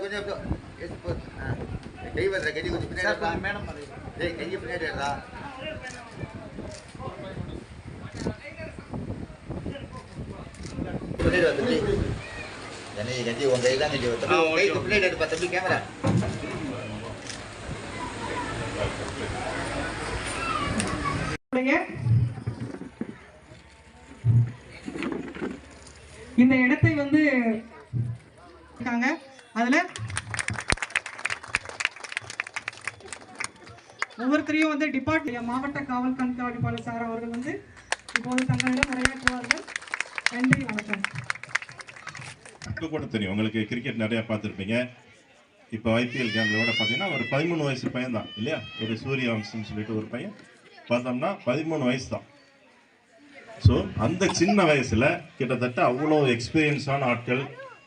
கொஞ்சம் கை வர்ற கை கொஞ்சம் பின்னாடி மேடம் ஏய் இந்த இடத்தை வந்து இருக்காங்க. அதில் ஒவ்வொருத்தரையும் வந்து டிபார்ட்மெண்ட் மாவட்ட காவல் கண்காணிப்பாளர் சார் அவர்கள் வந்து இப்போது தங்களிடம் உரையாற்றுவார்கள். நன்றி வணக்கம். கூட தெரியும். உங்களுக்கு கிரிக்கெட் நிறைய பார்த்துருப்பீங்க. இப்போ ஐபிஎல் கேம்லோட பார்த்தீங்கன்னா ஒரு பதிமூணு வயசு பையன் தான் இல்லையா? ஒரு சூரியவம்சம்னு சொல்லிட்டு ஒரு பையன். பார்த்தோம்னா பதிமூணு வயசு தான் ஸோ அந்த சின்ன வயசில் கிட்டத்தட்ட அவ்வளோ எக்ஸ்பீரியன்ஸான ஆட்கள்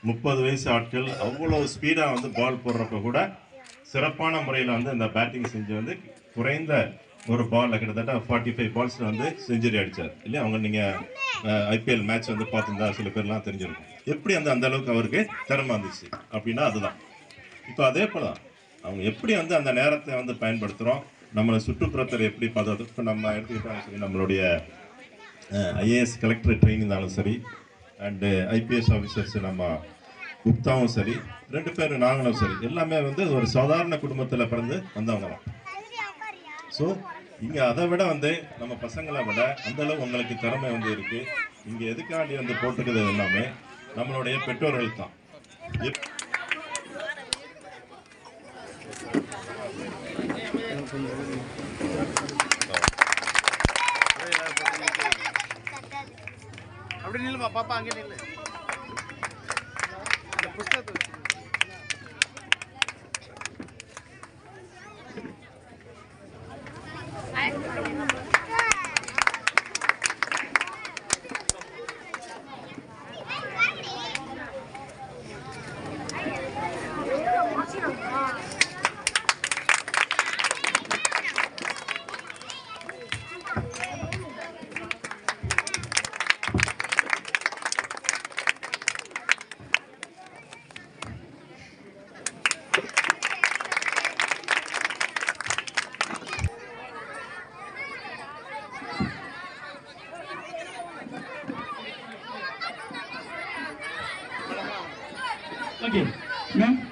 முப்பது வயசு ஆட்கள் அவ்வளோ ஸ்பீடாக வந்து பால் போடுறப்ப கூட சிறப்பான முறையில் வந்து இந்த பேட்டிங் செஞ்சு வந்து குறைந்த ஒரு பால்ல கிட்டத்தட்ட ஃபார்ட்டி ஃபைவ் பால்ஸில் வந்து செஞ்சுரி அடிச்சார். இல்லையா? அவங்க நீங்கள் ஐபிஎல் மேட்ச் வந்து பார்த்துருந்தா சில பேர்லாம் தெரிஞ்சிருக்கும். எப்படி அந்த அந்த அளவுக்கு அவருக்கு திறமை வந்துச்சு அப்படின்னா அதுதான். இப்போ அதே போல் தான் அவங்க எப்படி வந்து அந்த நேரத்தை வந்து பயன்படுத்துகிறோம் நம்மளை சுற்றுப்புறத்தில் எப்படி பார்த்து இப்போ நம்ம எடுத்துக்கிட்டாலும் சரி நம்மளுடைய ஐஏஎஸ் கலெக்டர் ட்ரெயின் இருந்தாலும் சரி அண்டு ஐபிஎஸ் ஆஃபீஸர்ஸ் நம்ம குப்தாவும் சரி ரெண்டு பேரும் நாங்களும் சரி எல்லாமே வந்து ஒரு சாதாரண குடும்பத்தில் பிறந்து வந்தவங்க தான் ஸோ இங்கே அதை விட வந்து நம்ம பசங்களை விட அந்தளவு உங்களுக்கு திறமை வந்து இருக்குது இங்கே எதுக்காண்டி வந்து போட்டுக்கிறது எல்லாமே நம்மளுடைய பெற்றோர்கள் தான். எப்- அப்படி நில்லுமா பாப்பா அங்கே நில்லு அந்த புஸ்தகத்தை வச்சு Okay. Ma'am?